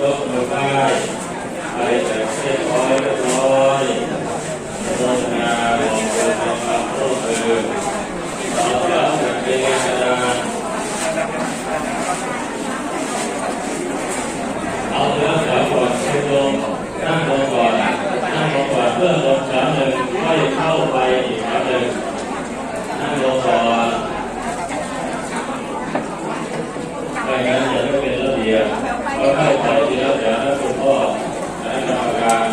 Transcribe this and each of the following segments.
ยกมือไหว้ไปแต่เรียบร้อยเรียบร้อยโฆษณาบอกเกิดความร่วมมือเราจะเป็นกระดานเอาเรื่องแถวก่อนเช็คลงนั่งลงก่อนนั่งลงก่อนเพื่อลงแถวหนึ่งค่อยเข้าไปอีกแถวหนึ่งนั่งลงก่อน ไม่งั้นจะไม่เป็นระเบีย ก็เข้าไปทีละแถวนะคุณพ่อและกรรมการ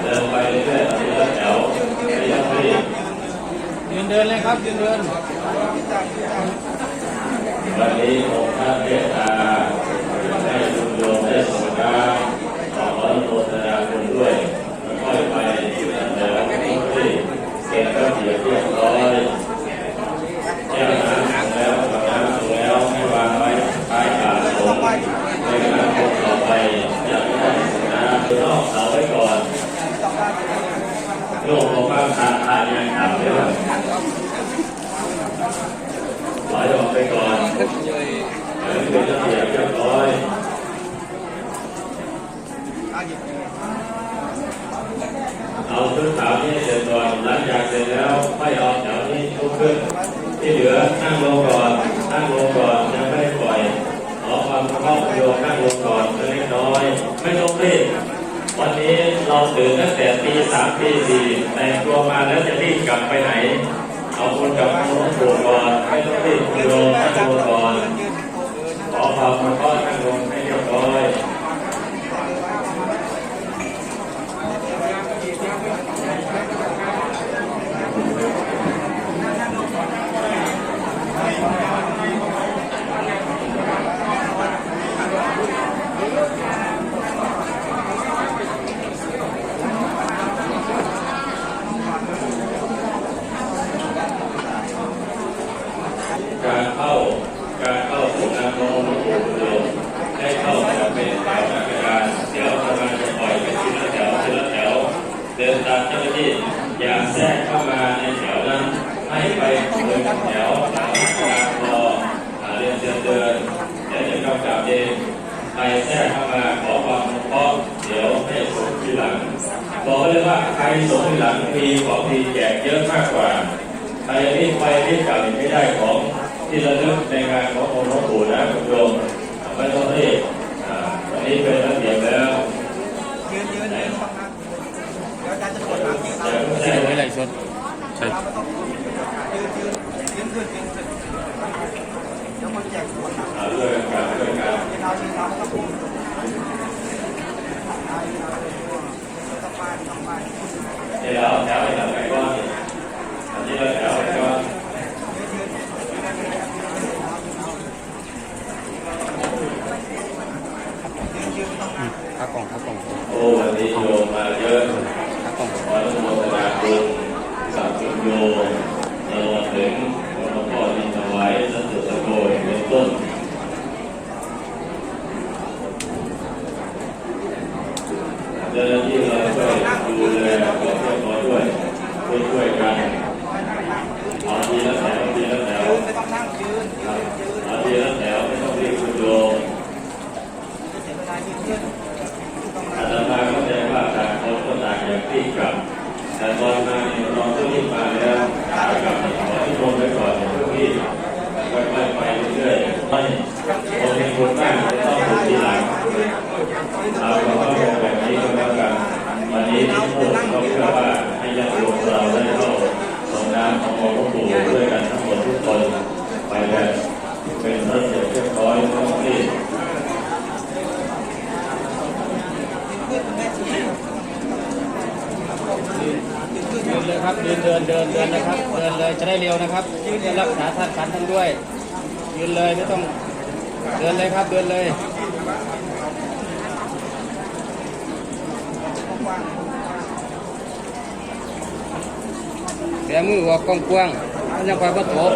เดินไปเรื่อยๆทีละแถวไม่ต้องรีบยืนเดินเลยครับยืนเดินวันนี้องค์พระเมตตาให้คุณโยมได้สมการขออนุโมทนาคุณด้วยค่อยไปทีละแถวที่เก็บระเบียบเรียบร้อยแก้วน้ำถึงแล้วกับน้ำถึงแล้วให้วางไว้ใต้บาตรสงฆ์ในขณะคนต่อไปจะไม่ได้น้ำนอกเสาไว้ก่อน โลก ขอาดขาดยังต่เลยถอยออกไปก่อนเดี๋ยวเป็นระเบียบเรียบร้อยเอาชุดขาวนี่เสร็จก่อนหลังจากเสร็จแล้วไม่เอาแถวนี้ลุกขึ้น ที่เหลือนั่งลงก่อนนั่งลงก่อนยังไม่ปล่อยขอความเคารพโยมนั่งลงก่อนเล็กน้อย ไม่ต้องรีบวันนี้ เราตื่นตั้งแต่ตีสามตีสี่แต่งตัวมาแล้วจะรีบกลับไปไหน เอาคนกับหลวงปู่ก่อนไม่ต้องรีบคุณโยมนั่งลก่อนขอความเคารพนั่งลงให้เรียบร้อย การเข้าการเข้าสู่น้ำน้องหลวงปู่โยมให้เข้าแบบเป็นแถวหน้ากระดานเดี๋ยวกำลังจะปล่อยไปทีละแถวทีละแถว เดินตามเจ้าหน้าที่อย่าแทรกเข้ามาในแถวนั้นให้ไปเดิน แถวตามกลางรอหาเรียนเดินเดินเดี๋ยวจะกำกับเองใครแทรกเข้ามาขอความอนุเคราะห์เดี๋ยวให้ส่งทีหลังบอกเลยว่าใครส่งทีหลังมีของดีแจกเยอะมากกว่าใครรีบไปรีบกลับไม่ได้ของที่ระลึกในงานขององค์หลวงปู่นะคุณโยมไม่ต้องรีบอ่าวันนี้เป็นระเบียบแล้วยืนยืนยืนฟังนะเดี๋ยวอาจารย์จะกดน้ำยืนแต่ไม่ใช่ใช่ไว้ไหลสดใช่ ยืนยืนยืนขึ้นยืนขึ้นเดี๋ยวคนแจกขวดน้ำ อ่าเรื่องการเรื่องการ ยืนเอายืนเอาครับผมต้องไปต้องไป เดี๋ยวแถวไปทำไงก่อนอันนี้เราแถวไปก่อน ขากล่องขากล่อง โอ้วันนี้โยมมาเยอะขออนุโมทนาคุณกับคุโยตลอดถึงหลวงพ่อดินถวายสันตุสโกยเป็นต้นเจ้าหน้าที่เราช่วยดูแลควยบร้อด้วยช่วยช่วยกันเอาทีละแถวทีละแถวยืนไม่ต้องนั่งยืนยืนยืนเอาทีละแถวไม่ต้องรีบคุณโยม จะเสียเวลายืนขึ้นต้อง อาตมาเข้าใจว่าต่างคนก็ต่างอย่างที่กลับ แต่ตอนมาเนี่ยเราต้องรีบมาแล้วขากลับขอที่ลงไปก่อนอย่าเพิ่งรีบค่อยๆไปเรื่อยๆไม่คนเป็นคนมากจะต้องดูทีหลังเราก็ต้องลงแบบนี้ก็แล้วกันวันนี้ที่พูดก็เพื่อว่าให้ญาติโยมเราได้เข้าส่งน้ำขององค์หลวงปู่ด้วยกันทั้งหมดทุกคนไปแบบเป็นระเบียบเรียบร้อยไม่ต้องรีบ ยื นเลยครับยืนเดินเดินเดินนะครับ เดินเลยจะได้เร็วนะครับยืนรักษาท่านขันท่านด้วย ยืนเลยไม่ต้องเดินเลยครับเดินเลยแบมือออกกว้างๆยังคอยประตต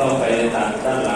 ต่อไปตามด้านหลัง